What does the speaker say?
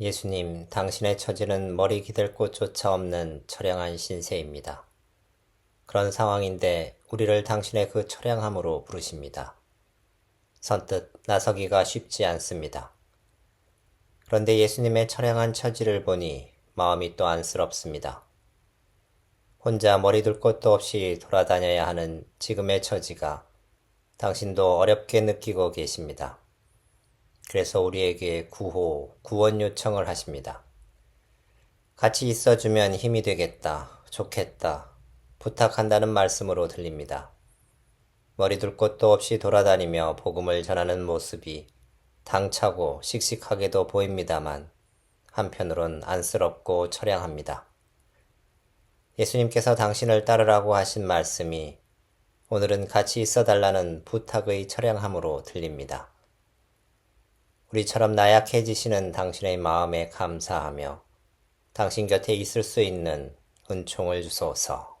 예수님, 당신의 처지는 머리 기댈 곳조차 없는 처량한 신세입니다. 그런 상황인데 우리를 당신의 그 처량함으로 부르십니다. 선뜻 나서기가 쉽지 않습니다. 그런데 예수님의 처량한 처지를 보니 마음이 또 안쓰럽습니다. 혼자 머리 둘 곳도 없이 돌아다녀야 하는 지금의 처지가 당신도 어렵게 느끼고 계십니다. 그래서 우리에게 구호, 구원 요청을 하십니다. 같이 있어주면 힘이 되겠다, 좋겠다, 부탁한다는 말씀으로 들립니다. 머리 둘 곳도 없이 돌아다니며 복음을 전하는 모습이 당차고 씩씩하게도 보입니다만 한편으론 안쓰럽고 처량합니다. 예수님께서 당신을 따르라고 하신 말씀이 오늘은 같이 있어 달라는 부탁의 처량함으로 들립니다. 우리처럼 나약해지시는 당신의 마음에 감사하며 당신 곁에 있을 수 있는 은총을 주소서.